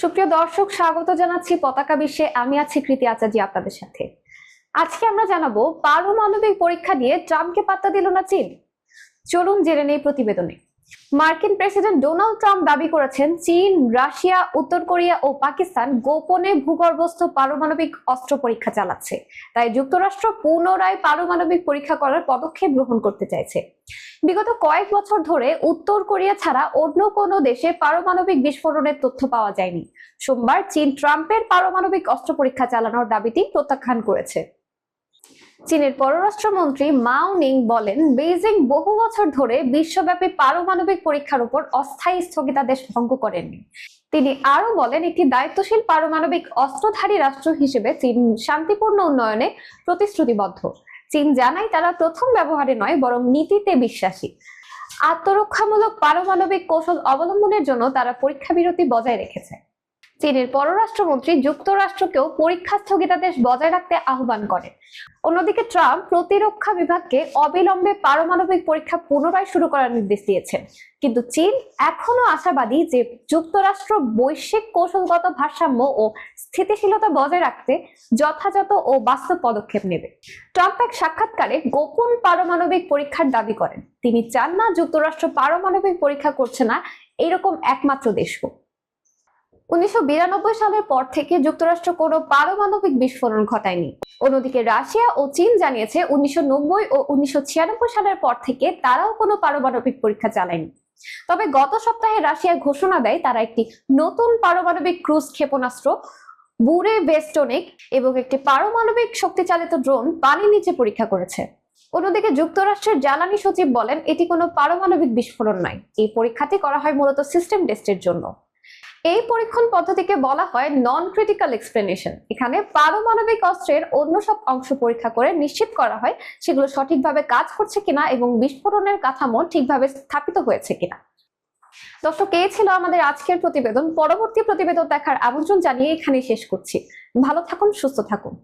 সুপ্রিয় দর্শক, স্বাগত জানাচ্ছি পতাকা বিশ্বে। আমি আছি কৃতি আচার্য আপনাদের সাথে। আজকে আমরা জানাব পারমাণবিক পরীক্ষা দিয়ে ট্রাম্পকে পাত্তা দিল না চীন। চলুন জেনে নেই প্রতিবেদনে। মার্কিন প্রেসিডেন্ট ডোনাল্ড ট্রাম্প দাবি করেছেন, চীন, রাশিয়া, উত্তর কোরিয়া ও পাকিস্তান গোপনে ভূগর্ভস্থ পারমাণবিক অস্ত্র পরীক্ষা চালাচ্ছে। তাই যুক্তরাষ্ট্র পুনরায় পারমাণবিক পরীক্ষা করার পদক্ষেপ গ্রহণ করতে চাইছে। বিগত কয়েক বছর ধরে উত্তর কোরিয়া ছাড়া অন্য কোনো দেশে পারমাণবিক বিস্ফোরণের তথ্য পাওয়া যায়নি। সোমবার চীন ট্রাম্পের পারমাণবিক অস্ত্র পরীক্ষা চালানোর দাবিটি প্রত্যাখ্যান করেছে। চীনের পররাষ্ট্রমন্ত্রী মাও নিং বলেন, বেইজিং বহু বছর ধরে বিশ্বব্যাপী পারমাণবিক পরীক্ষার উপর অস্থায়ী স্থগিতাদেশ ভঙ্গ করেননি তিনি আরও বলেন, একটি দায়িত্বশীল পারমাণবিক অস্ত্রধারী রাষ্ট্র হিসেবে চীন শান্তিপূর্ণ উন্নয়নে প্রতিশ্রুতিবদ্ধ। চীন জানায় তারা প্রথম ব্যবহারে নয়, বরং নীতিতে বিশ্বাসী। আত্মরক্ষামূলক পারমাণবিক কৌশল অবলম্বনের জন্য তারা পরীক্ষা বিরতি বজায় রেখেছে। চীনের পররাষ্ট্রমন্ত্রী যুক্তরাষ্ট্রকেও পরীক্ষা স্থগিতাদেশ বজায় রাখতে আহ্বান করেন। অন্যদিকে ট্রাম্প প্রতিরক্ষা বিভাগকে অবিলম্বে পারমাণবিক পরীক্ষা পুনরায় শুরু করার নির্দেশ দিয়েছেন। কিন্তু চীন এখনও আশাবাদী যে যুক্তরাষ্ট্র বৈশ্বিক কৌশলগত ভারসাম্য ও স্থিতিশীলতা বজায় রাখতে যথাযথ ও বাস্তব পদক্ষেপ নেবে। ট্রাম্প এক সাক্ষাৎকারে গোপন পারমাণবিক পরীক্ষার দাবি করেন। তিনি চান না যুক্তরাষ্ট্র পারমাণবিক পরীক্ষা করছে না, এরকম একমাত্র দেশ হোক উনিশশো বিরানব্বই সালের পর থেকে যুক্তরাষ্ট্র কোনো পারমাণবিক বিস্ফোরণ ঘটায়নি। অন্যদিকে রাশিয়া ও চীন জানিয়েছে উনিশশো নব্বই ও উনিশশো ছিয়ানব্বই সালের পর থেকে তারাও কোনো পারমাণবিক পরীক্ষা চালায়নি। তবে গত সপ্তাহে রাশিয়া ঘোষণা দেয় তারা একটি নতুন পারমাণবিক ক্রুজ ক্ষেপণাস্ত্র, বুরে ভেস্টনিক এবং একটি পারমাণবিক শক্তিচালিত ড্রোন পানির নিচে পরীক্ষা করেছে। অন্যদিকে যুক্তরাষ্ট্রের জ্বালানি সচিব বলেন, এটি কোনো পারমাণবিক বিস্ফোরণ নয়। এই পরীক্ষাটি করা হয় মূলত সিস্টেম টেস্টের জন্য। এই পরীক্ষণ পদ্ধতিকে বলা হয় নন ক্রিটিক্যাল এক্সপ্লেনেশন এখানে পারমাণবিক অস্ত্রের অন্য সব অংশ পরীক্ষা করে নিশ্চিত করা হয় সেগুলো সঠিকভাবে কাজ করছে কিনা এবং বিস্ফোরণের কাঠামো ঠিকভাবে স্থাপিত হয়েছে কিনা। দর্শক, এই ছিল আমাদের আজকের প্রতিবেদন। পরবর্তী প্রতিবেদন দেখার আমন্ত্রণ জানিয়ে এখানে শেষ করছি। ভালো থাকুন, সুস্থ থাকুন।